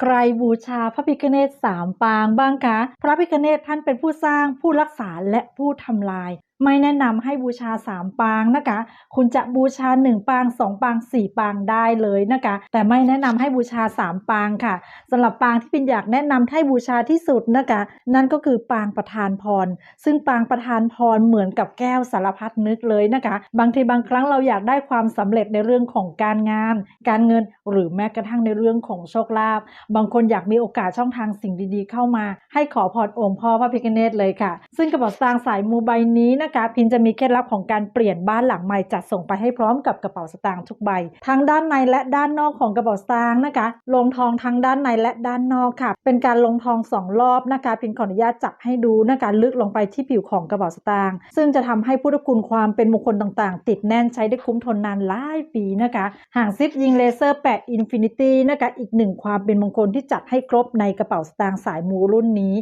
ใครบูชาพระพิฆเนศสามปางบ้างคะ พระพิฆเนศท่านเป็นผู้สร้างผู้รักษาและผู้ทำลายไม่แนะนำให้บูชาสามปางนะคะ คุณจะบูชาหนึ่งปางสองปางสี่ปางได้เลยนะคะ แต่ไม่แนะนำให้บูชาสามปางค่ะสำหรับปางที่เป็นอยากแนะนำให้บูชาที่สุดนะคะ นั่นก็คือปางประธานพร ซึ่งปางประธานพรเหมือนกับแก้วสารพัดนึกเลยนะคะ บางทีบางครั้งเราอยากได้ความสำเร็จในเรื่องของการงาน การเงินหรือแม้กระทั่งในเรื่องของโชคลาภบางคนอยากมีโอกาสช่องทางสิ่งดีๆ เข้ามา ให้ขอพรองค์พ่อพระพิฆเนศเลยค่ะ ซึ่งกระเป๋าสตางค์สายมูใบนี้นะคะ พินจะมีเคล็ดลับของการเปลี่ยนบ้านหลังใหม่จัดส่งไปให้พร้อมกับกระเป๋าสตางค์ทุกใบ ทั้งด้านในและด้านนอกของกระเป๋าสตางค์นะคะ ลงทองทั้งด้านในและด้านนอกค่ะ เป็นการลงทองสองรอบนะคะ พินขออนุญาตจับให้ดูนะคะลึกลงไปที่ผิวของกระเป๋าสตางค์ซึ่งจะทำให้พุทธคุณความเป็นมงคลต่างๆ ติดแน่นใช้ได้คุ้มทนนานหลายปีนะคะห่างซิปยิงเลเซอร์แปะอินฟินิตี้นะคะอีกหนึ่งความเป็นมงคลที่จัดให้ครบในกระเป๋าสตางค์สายมูรุ่นนี้